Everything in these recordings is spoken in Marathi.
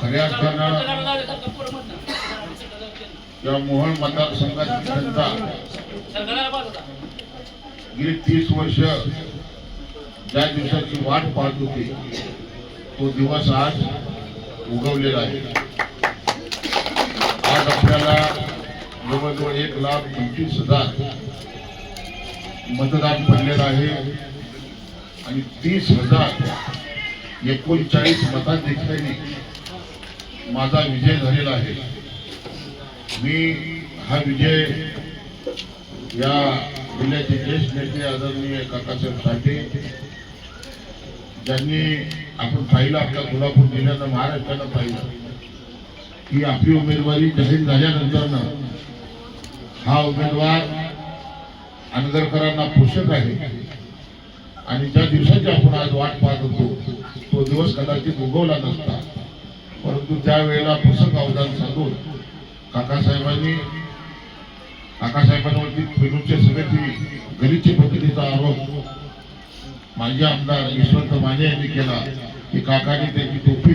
खऱ्या अर्थानं या मोहन मतदारसंघाची जनता गेली तीस वर्ष ज्या दिवसाची वाट पाहत होती तो दिवस आज उगवलेला आहे. आज आपल्याला जवळजवळ एक लाख पंचवीस हजार मतदान पडलेलं आहे आणि तीस हजार एकोणचाळीस मताधिकाऱ्यांनी माझा विजय झालेला आहे. मी हा विजय या जिल्ह्याचे ज्येष्ठ नेते आदरणीय काकासाहेब साठे ज्यांनी आपण पाहिलं आपल्या कोल्हापूर जिल्ह्यानं महाराष्ट्रानं पाहिलं की आपली उमेदवारी जाहीर झाल्यानंतरनं हा उमेदवार अनगरकरांना पोषक आहे. आणि ज्या दिवसाची आपण आज वाट पाहत होतो तो दिवस कदाचित उगवला नसता. परंतु त्यावेळेला पुस्तक अवदान साधून काकासाहेबांनी काकासाहेबांवरती पेरूच्या समिती गलिच्छ पद्धतीचा आरोप माजी आमदार यशवंत माने यांनी केला. की काकाने त्याची टोपी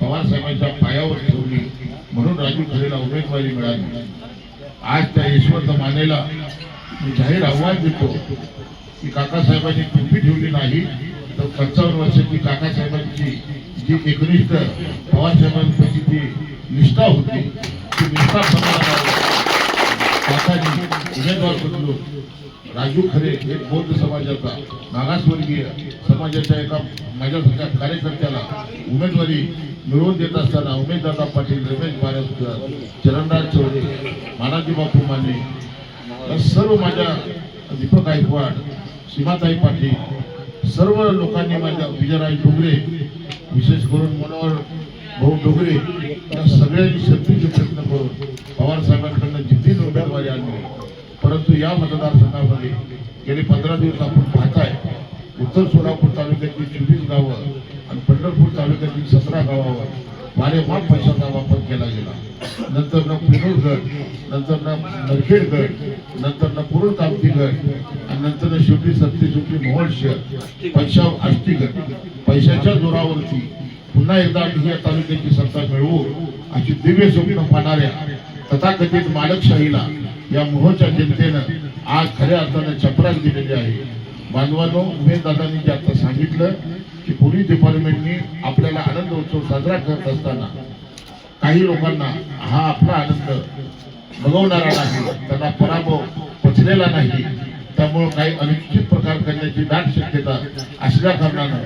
पवार साहेबांच्या पायावर ठेवली. म्हणून राजू खरेला उमेदवारी मिळाली. आज त्या यशवंत मानेला मी जाहीर आव्हान देतो की काकासाहेबांनी टोपी ठेवली नाही तर पंचावन्न वर्षाची काकासाहेबांची जी एकनिष्ठ पवारसाहेबांपैकी जी निष्ठा होती. ती निष्ठा समाजाला उमेदवार बदलून राजू खरे एक बौद्ध समाजाचा मागासवर्गीय समाजाच्या एका माझ्यासारख्या कार्यकर्त्याला उमेदवारी मिळवून देत असताना उमेददादा पाटील रमेश बारसकर चरणराज चौधरी मानाजी बापू माने सर्व माझ्या दीपक गायकवाड सीमाताई पाटील सर्व लोकांनी माझ्या विजयराज डोंगरे विशेष करून मनोहर भाऊ डोगरे या सगळ्यांनी शक्तीचे प्रयत्न करून पवार साहेबांकडनं जिद्दीने उमेदवारी आणली परंतु या मतदारसंघामध्ये गेले पंधरा दिवस आपण पाहताय उत्तर सोलापूर तालुक्यातील चोवीस गावं आणि पंढरपूर तालुक्यातील सतरा गावावर वारेमाप पैशाचा वापर केला गेला. नंतर न पिनूरगड नंतर न नरखेडगड नंतर न पूर्ण तामती गड आणि नंतर शेवटी सत्ती मोहळ शहर पैशा आष्टीगड. पैशाच्या जोरावरती पुन्हा एकदा आम्ही या तालुक्याची सत्ता मिळवू अशी दिव्य स्वप्न पाहणाऱ्या तथाकथित मालकशाहीला या मोहच्या जनतेनं आज खऱ्या अर्थानं चपराक दिलेली आहे. बांधवांनो उमेददादांनी जे आता सांगितलं की पोलीस डिपार्टमेंटनी आपल्याला आनंद उत्सव साजरा करत असताना काही लोकांना हा आपला आनंद बघवणारा नाही त्यांना पराभव पचलेला नाही. त्यामुळं काही अनिश्चित प्रकार करण्याची दाट शक्यता असल्या कारणानं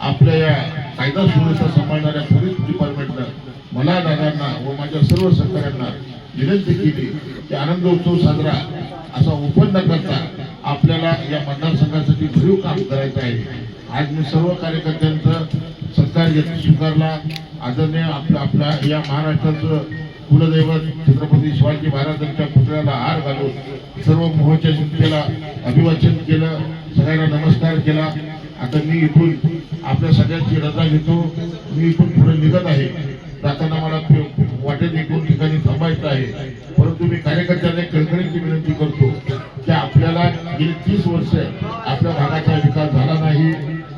आपल्या या कायदा सुव्यवस्था सांभाळणाऱ्या पोलीस डिपार्टमेंटनं मला दादांना व माझ्या सर्व सहकाऱ्यांना विनंती केली की आनंद उत्सव साजरा असा ओपन न करता आपल्याला या मतदारसंघासाठी भरीव काम करायचं आहे. आज मी सर्व कार्यकर्त्यांचं सत्कार घेत स्वीकारला. आदरणीय आपल्या आपल्या या महाराष्ट्राचं कुलदैवत छत्रपती शिवाजी महाराजांच्या पुतळ्याला हार घालून सर्व मोहच्या जनतेला अभिवाचन केलं. सगळ्यांना नमस्कार केला. आता मी इथून आपल्या सगळ्यांची रजा घेतो. मी इथून पुढे निघत आहे. जाताना मला वाटेत एक दोन ठिकाणी थांबायचं आहे. परंतु मी कार्यकर्त्यांना कळकळीची विनंती करतो की आपल्याला गेली तीस वर्ष आपल्या भागाचा विकास झाला नाही.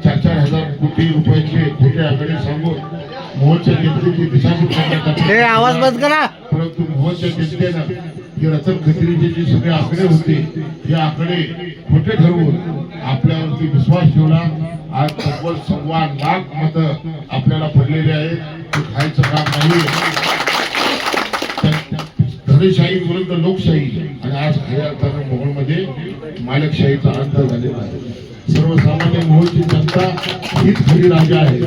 चार चार हजार कोटी रुपयाचे खोटे आकडे सांगून मोहच्या जनतेची दिशाभूल आवाज बंद करा. परंतु मोहच्या जनतेनं जे रतन खत्रीचे जे सगळे आकडे होते हे आकडे खोटे ठरवून आपल्यावरती विश्वास ठेवला. आज तब्बल सव्वा लाख मत आपल्याला पडलेले आहेत. ते खायचं काम नाही धनशाही विरुद्ध लोकशाही. आणि आज खऱ्या अर्थानं मोहोळमध्ये मालकशाहीचा अंत झालेला आहे. सर्वसामान्य मोहोळची जनता हीच खरी राजा आहे.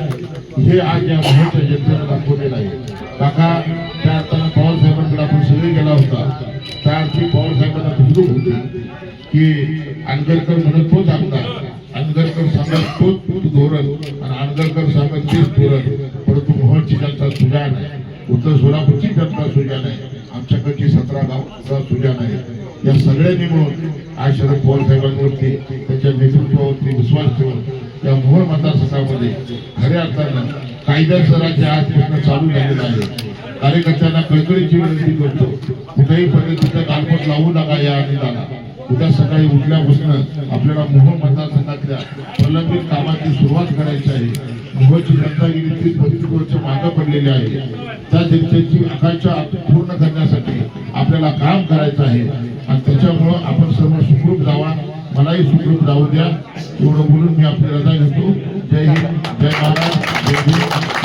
हे आज या मोहोळच्या जनतेला दाखवलेलं आहे. काका त्या अर्थानं पवारसाहेबांकडे आपण सगळे गेला होता. त्या अर्थी पवारसाहेबांना साहेबांना धुंदूक होती की आंबेडकर म्हणत होता तोच तोच धोरण आणि आंदळकर सांगत तेच धोरण. परंतु मोहनची जनता सुजान आहे उत्तर सोलापूरची जनता सुजान आहे आमच्याकडची सतरा गाव सुजान आहे या सगळ्यांनी मिळून आज शरद पवार साहेबांवरती त्यांच्या नेतृत्वावरती विश्वास ठेवून या मोहोळ मतदारसंघामध्ये खऱ्या अर्थानं कायद्याचं राज्य आजपासून चालू झालेलं आहे. कार्यकर्त्यांना कळकळीची विनंती करतो. कुठल्याही पद्धतीचं कालपट लावू नका या निदानात उद्या सकाळी उठल्यापासून आपल्याला मोह मतदारसंघातल्या प्रलंबित कामाची सुरुवात करायची आहे. मोहची रत्नागिरी गेली तीस बत्तीस वर्ष मागं पडलेली आहे. त्या जनतेची आकांक्षा पूर्ण करण्यासाठी आपल्याला काम करायचं आहे. आणि त्याच्यामुळं आपण सर्व सुखरूप जावा मलाही सुखरूप जाऊ द्या. एवढं बोलून मी आपली रजा घेतो. जय हिंद जय महाराज जय हिंद.